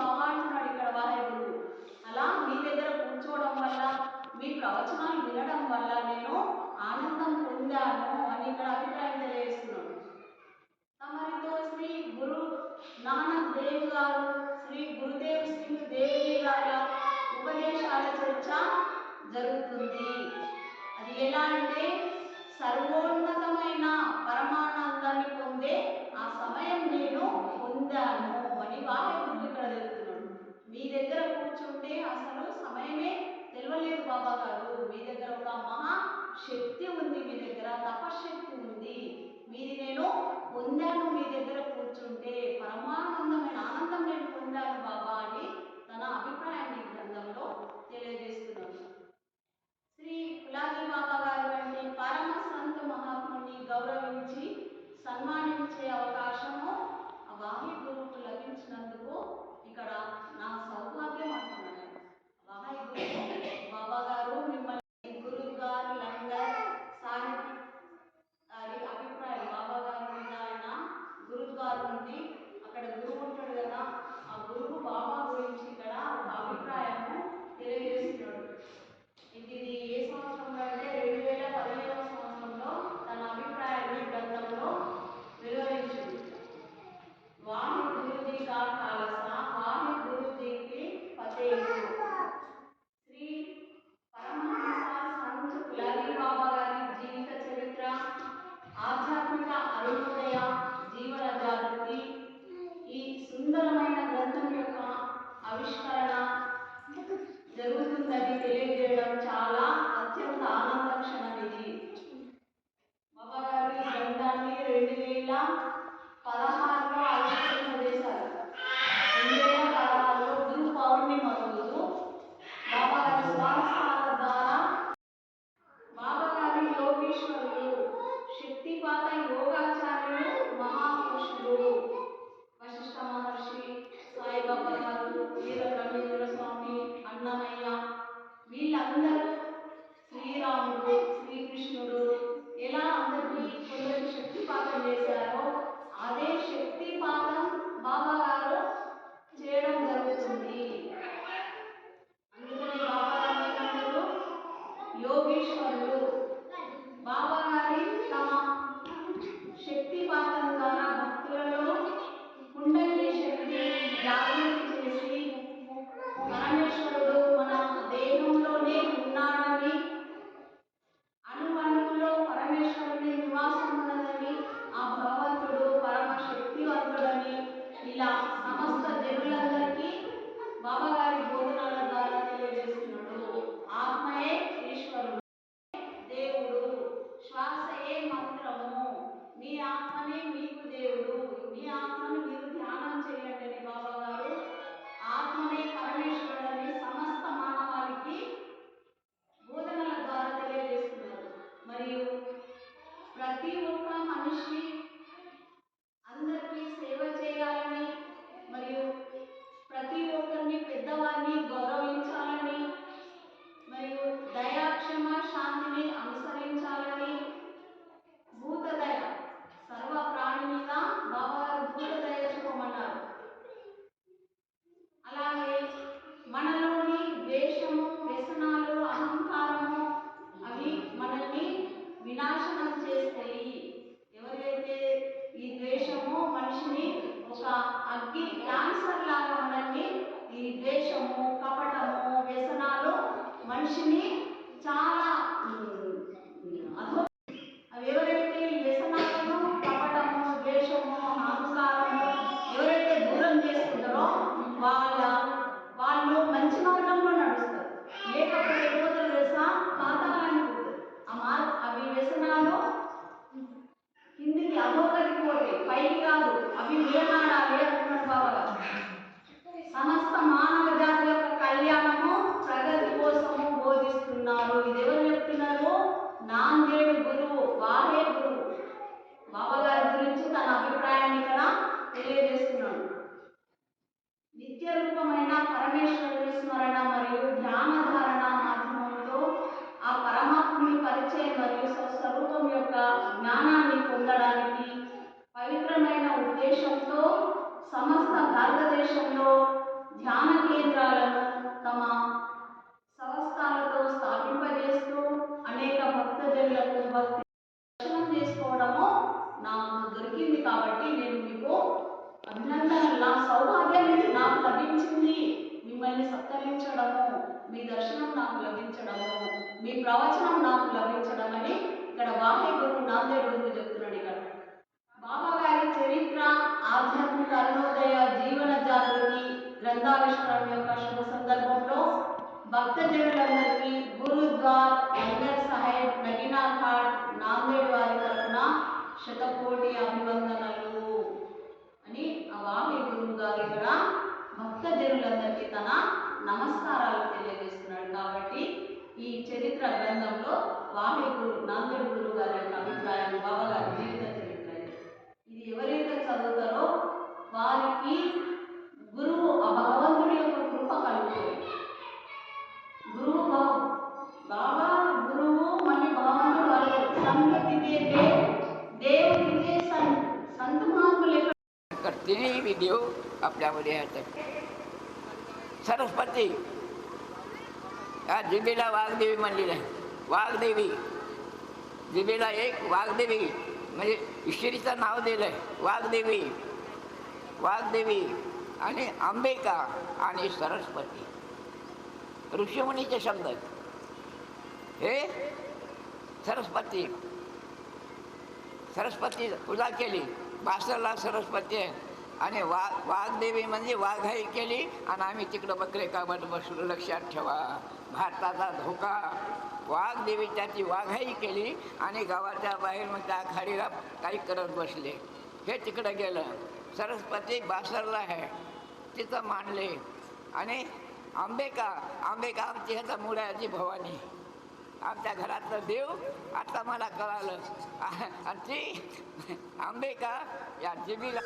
కాపాడుతున్నాడు ఇక్కడ వాహేగుడు అలా మీ దగ్గర కూర్చోవడం వల్ల మీ ప్రవచనాలు వినడం వల్ల నేను ఆనందం పొందాను అని ఇక్కడ అభిప్రాయం తెలియజేస్తున్నాడు. శ్రీ గురు నానక్ దేవ్ గారు శ్రీ గురుదేవ్ సింగ్ దేవి గారి ఉపదేశాల చర్చ జరుగుతుంది. అది ఎలా అంటే సర్వోన్నతమైన పరమానందాన్ని పొందే ఆ సమయం నేను పొందాను. అని వాహేగుడు ఇక్కడ తెలుపుతున్నాడు మీ దగ్గర కూర్చుంటే అసలు సమయమే తెలవలేదు బాబా గారు. మీ దగ్గర ఒక మహా శక్తి ఉంది మీ దగ్గర తపశక్తి ఉంది. మీది నేను పొందాను మీ దగ్గర కూర్చుంటే. పరమానందమైన ఆనందం నేను పొందాను బాబా. ఇక్కడ ఆత్మను మీరు ధ్యానం చేయండి బాబా గారు. ఆత్మనే పరమేశ్వరు മനുഷ്യനെ స్వరూపమైన పరమేశ్వరుని స్మరణ మరియు ధ్యానధారణ మాధ్యమంతో ఆ పరమాత్ముని పరిచయం మరియు స్వస్వరూపం యొక్క జ్ఞానాన్ని పొందడానికి పవిత్రమైన ఉద్దేశంతో సమస్త భారతదేశంలో ధ్యాన కేంద్రాలను తమ సంస్థలతో స్థాపింపజేస్తూ అనేక భక్తజనులకు భక్తి దర్శనం నాకు లభించడము మీ ప్రవచనం నాకు లభించడం అని ఇక్కడ వాహే గురువు నాందేడు గురువు చెప్తున్నాడు ఇక్కడ. బాబా గారి చరిత్ర ఆధ్యాత్మిక అరుణోదయ జీవన జాగృతి గ్రంథావిష్కరణ యొక్క శుభ సందర్భంలో భక్తజనులందరికీ గురుద్వార్ లంగర్ సాహెబ్ నగినా ఘాట్ నాందేడ్ వారి తరఫున శతకోటి అభివందనలు అని ఆ వాహ్య గురువు గారు ఇక్కడ భక్తజనులందరికీ తన నమస్కారాలు వాహి గురు నాందేడ్ గురువు గారి యొక్క అభిప్రాయం బాబా గారి జీవిత చరిత్ర ఇది. ఇది ఎవరైతే చదువుతారో వారికి గురువు ఆ భగవంతుడి యొక్క కృప కలుగుతుంది గురువు భగ- బాబా గురువు మళ్ళీ భగవంతుడు వాళ్ళు సంగతిదే దేవ్ దేవుడిదే సంత్ సంత మహాత్ములు ఎక్కడ तर तिन्ही व्हिडिओ आपल्यामध्ये आहेत सरस्वती या जिबेला वाघदेवी म्हणलेली आहे वाघदेवी. देवीला एक वाघदेवी. म्हणजे ईश्वरीचं नाव दिलं आहे वाघदेवी. वाघदेवी आणि आंबेका आणि सरस्वती. ऋषीमुनीचे शब्द हे सरस्वती. सरस्वती पूजा केली. बासरला सरस्वती आहे. आणि वा वाघदेवी म्हणजे वाघाई केली आणि आम्ही तिकडं बकरे काबत बसलो लक्षात ठेवा. भारताचा धोका. वाघदेवी त्याची वाघाई केली आणि गावाच्या बाहेर मग त्या खाडीला काही करत बसले. हे तिकडं गेलं. सरस्वती बासरला आहे. तिथं मांडले आणि आंबेका आंबेका आमची ह्याचा मुळ्याची भवानी. आमच्या घरातलं देव आता मला कळालं. आणि ती आंबेका या जिबीला